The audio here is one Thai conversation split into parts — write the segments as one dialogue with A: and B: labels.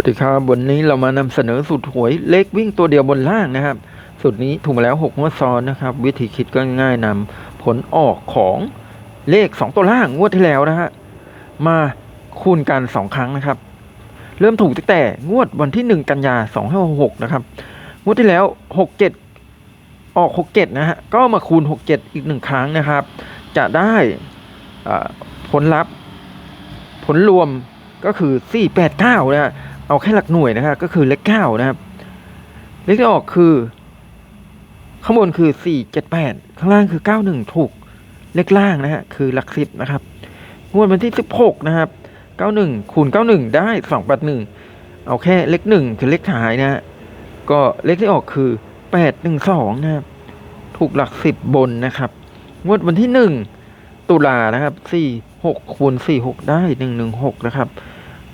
A: วัสดีครับวันนี้เรามานำเสนอสูตรหวยเลขวิ่งตัวเดียวบนล่างนะครับ สูตรนี้ถูกมาแล้วหกงวดซ้อนนะครับ วิธีคิดก็ง่ายนำผลออกของเลขสองตัวล่างงวดที่แล้วนะฮะมาคูณกันสองครั้งนะครับ เริ่มถูกตั้งแต่งวดวันที่หนึ่งกันยาสองห้าหกนะครับงวดที่แล้วหกเจ็ดออกหกเจ็ดนะฮะก็มาคูณหกเจ็ดอีกหนึ่งครั้งนะครับ จะได้ผลลัพธ์ผลรวมก็คือ 489 นะฮะ เอาแค่หลักหน่วยนะครับก็คือเลข9นะครับ เลขที่ออกคือ ข้างบนคือ478ข้างล่างคือ91ถูกเลขล่างนะฮะคือหลักสิบนะครับงวดวันที่16นะครับ91คูณ91ได้281เอาแค่เลข1คือเลขท้ายนะฮะก็เลขที่ออกคือ812นะครับถูกหลักสิบบนนะครับงวดวันที่1ตุลานะครับ4 6คูณ4 6ได้116นะครับ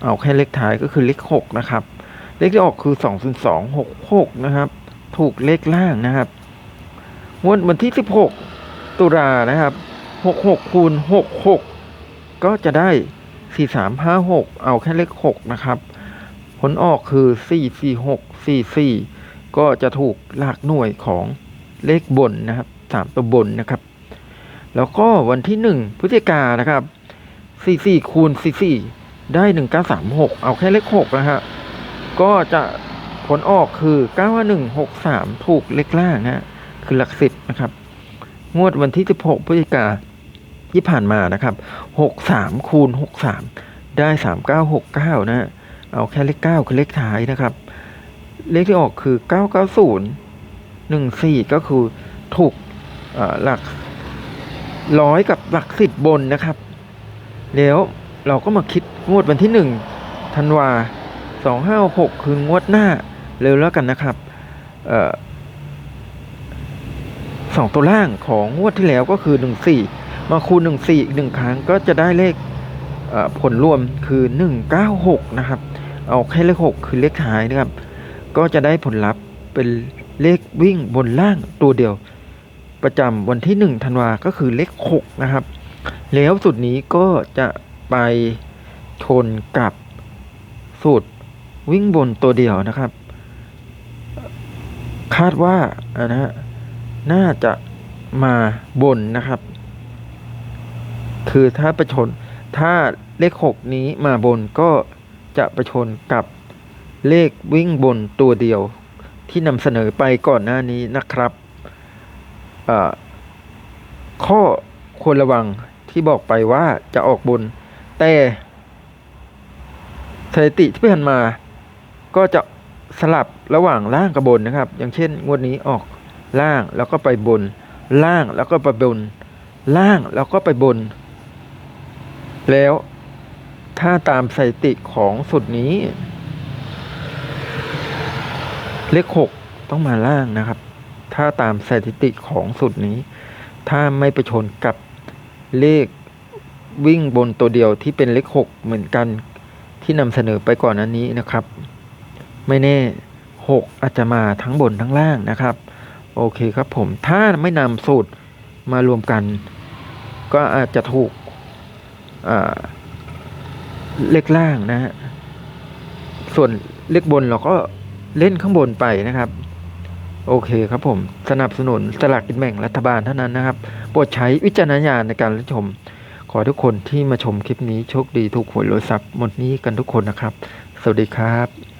A: เอาแค่เลขท้ายก็คือเลข6นะครับ เลขที่ออกคือ2 0 2 6 6นะครับ ถูกเลขล่างนะครับงวดวันที่16ตุลานะครับ66คูณ66ก็จะได้4 3 5 6เอาแค่เลข6นะครับ ผลออกคือ4 4 6 4 4ก็จะถูกหลักหน่วยของเลขบนนะครับ3ตัวบนนะครับ แล้วก็วันที่1พฤศจิกายนะครับ44คูณ44 ได้ 1936 เอาแค่เลข 6 นะฮะ ก็จะผลออกคือ 95163 ถูกเลขล่างนะฮะ คือหลักสิบนะครับ งวดวันที่ 16พฤศจิกาที่ผ่านมานะครับ 63 คูณ 63 ได้ 3969นะฮะเอาแค่เลข 9 คือเลขท้ายนะครับ เลขที่ออกคือ 990 14 ก็คือถูกหลักร้อยกับหลักสิบบนนะครับ แล้วเราก็มาคิด งวดวันที่หนึ่งธันวาสองห้าหกคืองวดหน้าเร็วแล้วกันนะครับออสองตัวล่างของงวดที่แล้วก็คือหนึ่งสี่มาคูณหนึ่งสี่อีกหนึ่งครั้งก็จะได้เลขเผลรวมคือหนึ่งเก้าหกนะครับ เอาแค่เลขหกคือเลขท้ายนะครับ ก็จะได้ผลลัพธ์เป็นเลขวิ่งบนล่างตัวเดียว ประจำวันที่หนึ่งธันวาก็คือเลขหกนะครับ แล้วสูตรนี้ก็จะไป ชนกับสูตรวิ่งบนตัวเดียวนะครับ คาดว่าอ่านะฮะน่าจะมาบนนะครับ คือถ้าประชนถ้าเลขหกนี้มาบนก็จะประชนกับเลขวิ่งบนตัวเดียวที่นำเสนอไปก่อนหน้านี้นะครับ ข้อควรระวังที่บอกไปว่าจะออกบน แต่ สถิติที่ผ่านมา ก็จะสลับระหว่างล่างกับบนนะครับ อย่างเช่น งวดนี้ออกล่างแล้วก็ไปบน ล่างแล้วก็ไปบน ล่างแล้วก็ไปบน แล้วถ้าตามสถิติของสุดนี้ เลขหกต้องมาล่างนะครับ ถ้าตามสถิติของสุดนี้ ถ้าไม่ไปชนกับเลขวิ่งบนตัวเดียวที่เป็นเลขหกเหมือนกัน ที่นำเสนอไปก่อนอันนี้นะครับ ไม่แน่หกอาจจะมาทั้งบนทั้งล่างนะครับ โอเคครับผมถ้าไม่นำสูตรมารวมกัน ก็อาจจะถูกเลขล่างนะฮะส่วนเลขบนเราก็เล่นข้างบนไปนะครับ โอเคครับผม สนับสนุนสลากกินแบ่งรัฐบาลเท่านั้นนะครับโปรดใช้วิจารณญาณในการรับชม อทุกคนที่มาชมคลิปนี้โชคดีถูกหวยรวยทรัพย์หมดนี้กันทุกคนนะครับ สวัสดีครับ